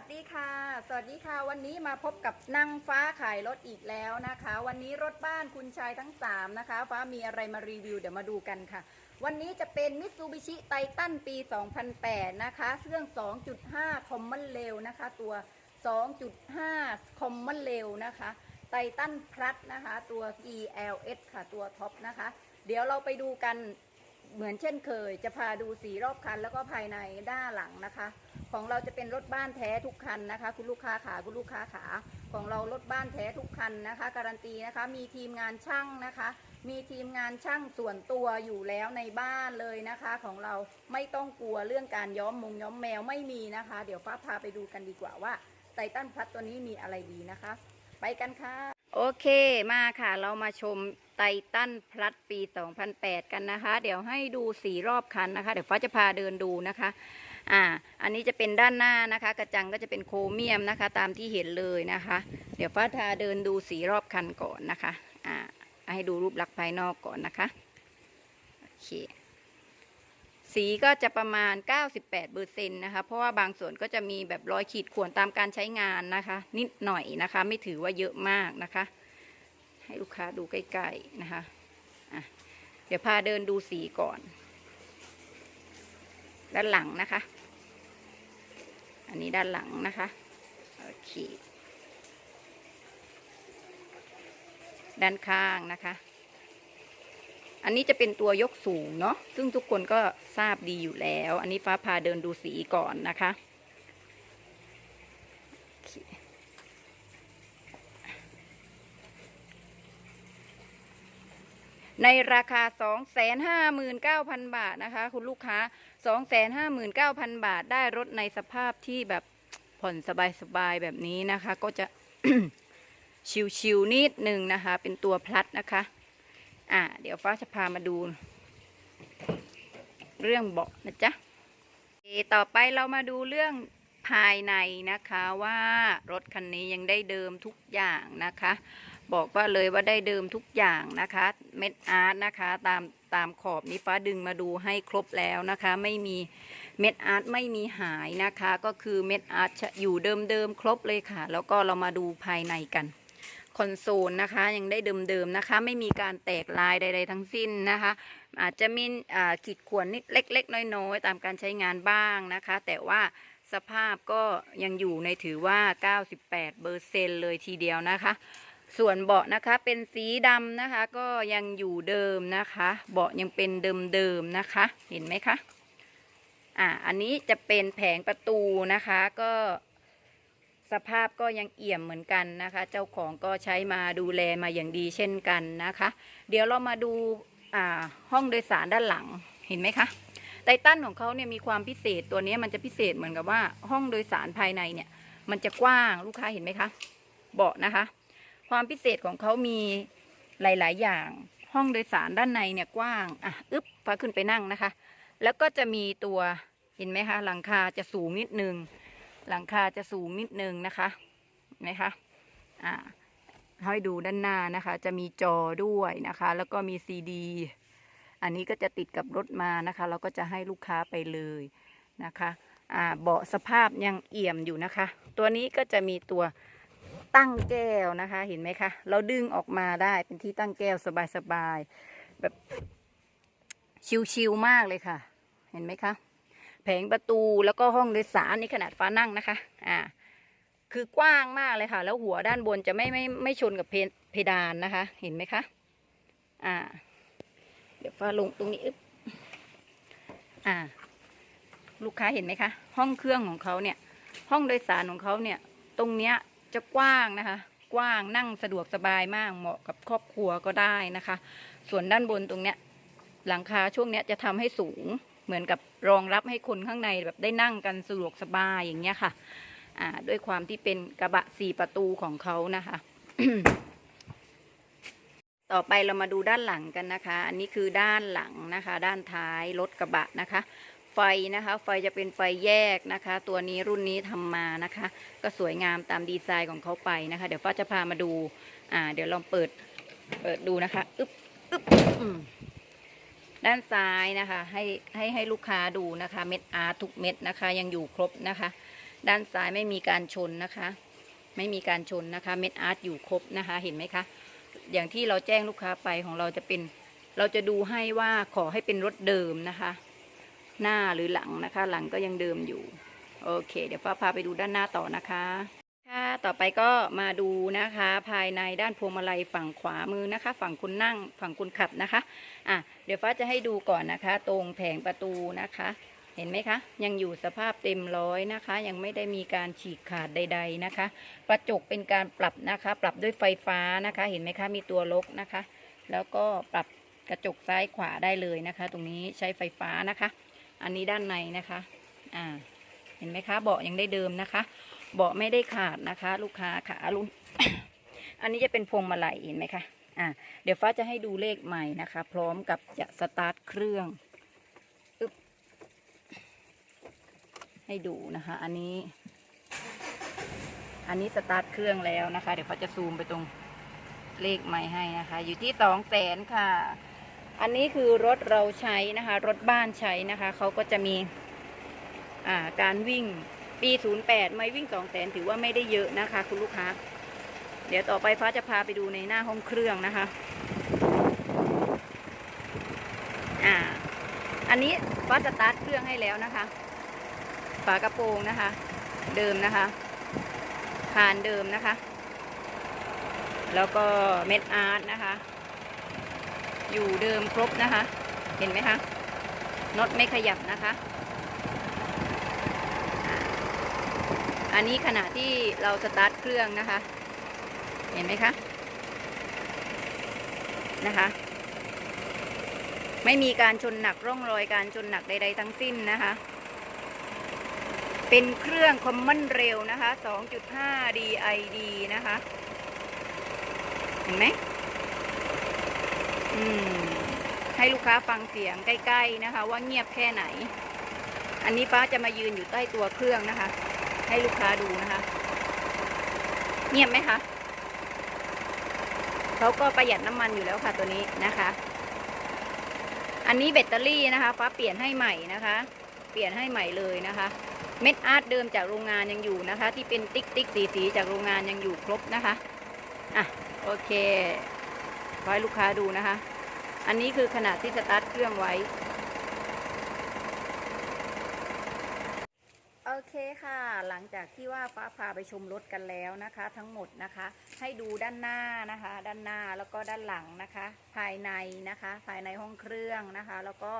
สดีค่ะ สวัสดีค่ะ วันนี้มาพบกับนางฟ้าขายรถอีกแล้วนะคะ วันนี้รถบ้านคุณชายทั้ง 3 นะคะ ฟ้ามีอะไรมารีวิว เดี๋ยวมาดูกันค่ะ วันนี้จะเป็นมิ t ซูบิชิไททันปี 2008 นะคะเครื่อง 2.5 Common Rail นะคะ ตัว 2.5 Common Rail นะคะไททันพลัสนะคะ ตัว ELS ค่ะตัวท็อปนะคะ เดี๋ยวเราไปดูกันเหมือนเช่นเคย จะพาดูสีรอบคันแล้วก็ภายในด้านหลังนะคะ ของเราจะเป็นรถบ้านแท้ทุกคันนะคะ คุณลูกค้าขาคุณลูกค้าขาของเรารถบ้านแท้ทุกคันนะคะ การันตีนะคะมีทีมงานช่างนะคะ มีทีมงานช่างส่วนตัวอยู่แล้วในบ้านเลยนะคะ ของเราไม่ต้องกลัวเรื่องการย้อมมุงย้อมแมวไม่มีนะคะ เดี๋ยวฟ้าพาไปดูกันดีกว่าว่าไททันพลัสตัวนี้มีอะไรดีนะคะ ไปกันค่ะ โอเคมาค่ะ เรามาชม ไททันพลัสปี 2008 กันนะคะ เดี๋ยวให้ดูสีรอบคันนะคะ เดี๋ยวฟ้าจะพาเดินดูนะคะ อ่า อันนี้จะเป็นด้านหน้านะคะ กระจังก็จะเป็นโครเมียมนะคะ ตามที่เห็นเลยนะคะ เดี๋ยวฟ้าพาเดินดูสีรอบคันก่อนนะคะ อ่า ให้ดูรูปลักษณ์ภายนอกก่อนนะคะ โอเค สีก็จะประมาณ 98เปอร์เซ็นต์นะคะ เพราะว่าบางส่วนก็จะมีแบบรอยขีดข่วนตามการใช้งานนะคะ นิดหน่อยนะคะ ไม่ถือว่าเยอะมากนะคะ ให้ลูกค้าดูใกล้ๆนะคะอะเดี๋ยวพาเดินดูสีก่อน ด้านหลังนะคะ อันนี้ด้านหลังนะคะโอเคด้านข้างนะคะ อันนี้จะเป็นตัวยกสูงเนาะซึ่งทุกคนก็ทราบดีอยู่แล้ว อันนี้ฟ้าพาเดินดูสีก่อนนะคะโอเค ในราคา 259,000 บาทนะคะ คุณลูกค้า 259,000 บาทได้รถในสภาพที่แบบผ่อนสบายๆแบบนี้นะคะ ก็จะ ชิวๆนิดหนึ่งนะคะ เป็นตัวพลัดนะคะ อ่า เดี๋ยวฟ้าจะพามาดู เรื่องเบาะนะจ๊ะต่อไปเรามาดูเรื่องภายในนะคะว่ารถคันนี้ยังได้เดิมทุกอย่างนะคะ บอกว่าเลยว่าได้เดิมทุกอย่างนะคะ เม็ดอาร์ตนะคะ ตามตามขอบนี้ฟ้าดึงมาดูให้ครบแล้วนะคะ ไม่มีเม็ดอาร์ตไม่มีหายนะคะ ก็คือเม็ดอาร์ตจะอยู่เดิมๆครบเลยค่ะ แล้วก็เรามาดูภายในกันคอนโซลนะคะยังได้เดิมๆนะคะ ไม่มีการแตกลายใดๆทั้งสิ้นนะคะ อาจจะมีอ่าขีดข่วนนิดเล็ก ๆ น้อยๆ ตามการใช้งานบ้างนะคะ แต่ว่าสภาพก็ยังอยู่ในถือว่า 98 เปอร์เซ็นเลยทีเดียวนะคะ ส่วนเบาะนะคะเป็นสีดำนะคะ ก็ยังอยู่เดิมนะคะ เบาะยังเป็นเดิมๆนะคะ เห็นไหมคะอ่าอันนี้จะเป็นแผงประตูนะคะก็สภาพก็ยังเอี่ยมเหมือนกันนะคะ เจ้าของก็ใช้มาดูแลมาอย่างดีเช่นกันนะคะ เดี๋ยวเรามาดูอ่าห้องโดยสารด้านหลังเห็นไหมคะไททันของเขาเนี่ยมีความพิเศษตัวนี้มันจะพิเศษเหมือนกับว่าห้องโดยสารภายในเนี่ย มันจะกว้างลูกค้าเห็นไหมคะ เบาะนะคะ ความพิเศษของเขามีหลาย ๆ อย่าง ห้องโดยสารด้านในเนี่ยกว้าง อะ อึ๊บพาขึ้นไปนั่งนะคะ แล้วก็จะมีตัว เห็นไหมคะ หลังคาจะสูงนิดนึง หลังคาจะสูงนิดนึงนะคะเห็นไหมคะ อ่าให้ดูด้านหน้านะคะ จะมีจอด้วยนะคะ แล้วก็มีซีดี อันนี้ก็จะติดกับรถมานะคะ เราก็จะให้ลูกค้าไปเลยนะคะ อ่า เบาะสภาพยังเอี่ยมอยู่นะคะ ตัวนี้ก็จะมีตัว ตั้งแก้วนะคะ เห็นไหมคะ เราดึงออกมาได้เป็นที่ตั้งแก้วสบายๆแบบชิวๆมากเลยค่ะ เห็นไหมคะ แผงประตูแล้วก็ห้องโดยสารนี่ขนาดฟ้านั่งนะคะ อ่า คือกว้างมากเลยค่ะ แล้วหัวด้านบนจะไม่ไม่ไม่ชนกับเพเพดานนะคะ เห็นไหมคะ อ่า เดี๋ยวฟ้าลงตรงนี้อึ๊บอ่า ลูกค้าเห็นไหมคะ ห้องเครื่องของเขาเนี่ย ห้องโดยสารของเขาเนี่ย ตรงเนี้ย จะกว้างนะคะ กว้างนั่งสะดวกสบายมากเหมาะกับครอบครัวก็ได้นะคะ ส่วนด้านบนตรงเนี้ยหลังคาช่วงเนี้ยจะทำให้สูงเหมือนกับรองรับให้คนข้างในแบบได้นั่งกันสะดวกสบายอย่างเงี้ยค่ะอ่าด้วยความที่เป็นกระบะสี่ประตูของเขานะคะต่อไปเรามาดูด้านหลังกันนะคะ อันนี้คือด้านหลังนะคะ ด้านท้ายรถกระบะนะคะ นะคะ ไฟจะเป็นไฟแยกนะคะ ตัวนี้รุ่นนี้ทำมานะคะ ก็สวยงามตามดีไซน์ของเขาไปนะคะ เดี๋ยวฟ้าจะพามาดูอ่าเดี๋ยวลองเปิดเปิดดูนะคะอึ๊บอึ๊บด้านซ้ายนะคะให้ให้ให้ลูกค้าดูนะคะเม็ดอาร์ทุกเม็ดนะคะ ยังอยู่ครบนะคะ ด้านซ้ายไม่มีการชนนะคะ ไม่มีการชนนะคะเม็ดอาร์ตอยู่ครบนะคะ เห็นไหมคะอย่างที่เราแจ้งลูกค้าไปของเราจะเป็น เราจะดูให้ว่าขอให้เป็นรถเดิมนะคะ หน้าหรือหลังนะคะ หลังก็ยังเดิมอยู่ โอเค เดี๋ยวฟ้าพาไปดูด้านหน้าต่อนะคะค่ะต่อไปก็มาดูนะคะ ภายในด้านพวงมาลัยฝั่งขวามือนะคะ ฝั่งคนนั่งฝั่งคนขับนะคะอะเดี๋ยวฟ้าจะให้ดูก่อนนะคะ ตรงแผงประตูนะคะ เห็นไหมคะ ยังอยู่สภาพเต็มร้อยนะคะ ยังไม่ได้มีการฉีกขาดใด ๆนะคะ กระจกเป็นการปรับนะคะ ปรับด้วยไฟฟ้านะคะ เห็นไหมคะ มีตัวล็อกนะคะ แล้วก็ปรับกระจกซ้ายขวาได้เลยนะคะ ตรงนี้ใช้ไฟฟ้านะคะ อันนี้ด้านในนะคะอ่าเห็นไหมคะเบาะยังได้เดิมนะคะ เบาะไม่ได้ขาดนะคะ ลูกค้าขาลุนอันนี้จะเป็นพวงมาลัยเห็นไหมคะอ่าเดี๋ยวฟ้าจะให้ดูเลขใหม่นะคะ พร้อมกับจะสตาร์ทเครื่องอึ๊บให้ดูนะคะ อันนี้ อันนี้สตาร์ทเครื่องแล้วนะคะ เดี๋ยวฟ้าจะซูมไปตรงเลขใหม่ให้นะคะ อยู่ที่สองแสนค่ะ อันนี้คือรถเราใช้นะคะ รถบ้านใช้นะคะ เขาก็จะมีการวิ่งปี 08 ไม่วิ่ง 2 0 0แสนถือว่าไม่ได้เยอะนะคะ คุณลูกค้า เดี๋ยวต่อไปฟ้าจะพาไปดูในหน้าห้องเครื่องนะคะอ่าอันนี้ฟ้าสตาร์ทเครื่องให้แล้วนะคะ ฝากระโปรงนะคะ เดิมนะคะคานเดิมนะคะ แล้วก็เม็ดอาร์ตนะคะ อยู่เดิมครบนะคะ เห็นไหมคะน็อตไม่ขยับนะคะ อันนี้ขณะที่เราสตาร์ทเครื่องนะคะ เห็นไหมคะ นะคะ ไม่มีการชนหนักร่องรอยการชนหนักใด ๆ ทั้งสิ้นนะคะ เป็นเครื่องคอมมอนเร็วนะคะ 2.5 DID นะคะ เห็นไหมอืม ให้ลูกค้าฟังเสียงใกล้ๆนะคะ ว่าเงียบแค่ไหน อันนี้ฟ้าจะมายืนอยู่ใต้ตัวเครื่องนะคะ ให้ลูกค้าดูนะคะ เงียบไหมคะเขาก็ประหยัดน้ำมันอยู่แล้วค่ะตัวนี้นะคะ อันนี้แบตเตอรี่นะคะฟ้าเปลี่ยนให้ใหม่นะคะ เปลี่ยนให้ใหม่เลยนะคะ เม็ดอาร์ตเดิมจากโรงงานยังอยู่นะคะ ที่เป็นติ๊กติ๊กสีสีจากโรงงานยังอยู่ครบนะคะอะโอเค ขอให้ลูกค้าดูนะคะ อันนี้คือขนาดที่สตาร์ทเครื่องไว้ โอเคค่ะ หลังจากที่ว่าฟ้าพาไปชมรถกันแล้วนะคะ ทั้งหมดนะคะ ให้ดูด้านหน้านะคะ ด้านหน้าแล้วก็ด้านหลังนะคะ ภายในนะคะ ภายในห้องเครื่องนะคะ แล้วก็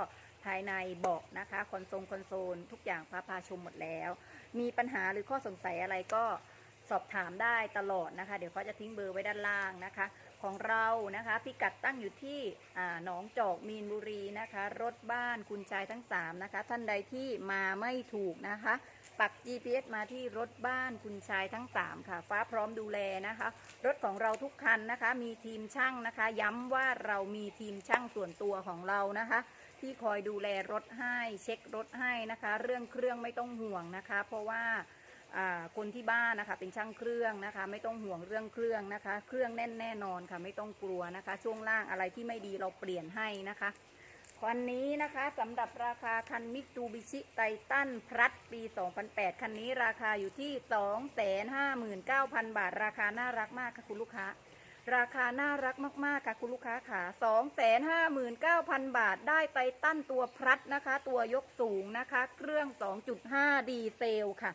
ภายในเบาะนะคะคอนโซลคอนโซล ทุกอย่างฟ้าพาชมหมดแล้ว มีปัญหาหรือข้อสงสัยอะไรก็สอบถามได้ตลอดนะคะ เดี๋ยวฟ้าจะทิ้งเบอร์ไว้ด้านล่างนะคะ ของเรานะคะ พิกัดตั้งอยู่ที่หนองจอกมีนบุรีนะคะ รถบ้านคุณชายทั้งสามนะคะ ท่านใดที่มาไม่ถูกนะคะ ปัก GPS มาที่รถบ้านคุณชายทั้ง 3 ค่ะ ฟ้าพร้อมดูแลนะคะ รถของเราทุกคันนะคะ มีทีมช่างนะคะ ย้ำว่าเรามีทีมช่างส่วนตัวของเรานะคะ ที่คอยดูแลรถให้เช็ครถให้นะคะ เรื่องเครื่องไม่ต้องห่วงนะคะ เพราะว่า คนที่บ้านนะคะ เป็นช่างเครื่องนะคะ ไม่ต้องห่วงเรื่องเครื่องนะคะ เครื่องแน่นแน่นอนค่ะ ไม่ต้องกลัวนะคะ ช่วงล่างอะไรที่ไม่ดีเราเปลี่ยนให้นะคะคันนี้นะคะสำหรับราคาคันมิตซูบิชิไททันพลัสปี 2008 คันนี้ราคาอยู่ที่ 259,000 บาท ราคาน่ารักมากค่ะคุณลูกค้า ราคาน่ารักมากๆค่ะคุณลูกค้าขา259,000 บาท ได้ไททันตัวพลัสนะคะ ตัวยกสูงนะคะ เครื่อง 2.5 ดีเซลค่ะ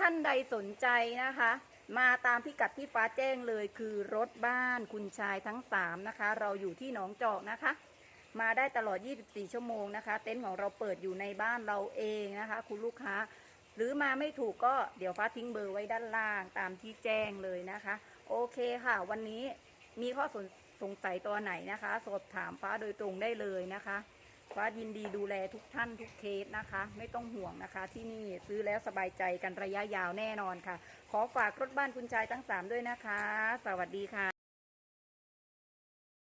ท่านใดสนใจนะคะ มาตามพิกัดที่ฟ้าแจ้งเลยคือรถบ้านคุณชายทั้ง 3 นะคะ เราอยู่ที่หนองจอกนะคะ มาได้ตลอด 24 ชั่วโมงนะคะ เต็นท์ของเราเปิดอยู่ในบ้านเราเองนะคะ คุณลูกค้า หรือมาไม่ถูกก็เดี๋ยวฟ้าทิ้งเบอร์ไว้ด้านล่างตามที่แจ้งเลยนะคะ โอเคค่ะ วันนี้มีข้อสงสงสัยตัวไหนนะคะ สอบถามฟ้าโดยตรงได้เลยนะคะ ฟ้ายินดีดูแลทุกท่านทุกเคสนะคะ ไม่ต้องห่วงนะคะ ที่นี่ซื้อแล้วสบายใจกันระยะยาวแน่นอนค่ะ ขอฝากรถบ้านคุณชายทั้ง 3 ด้วยนะคะ สวัสดีค่ะ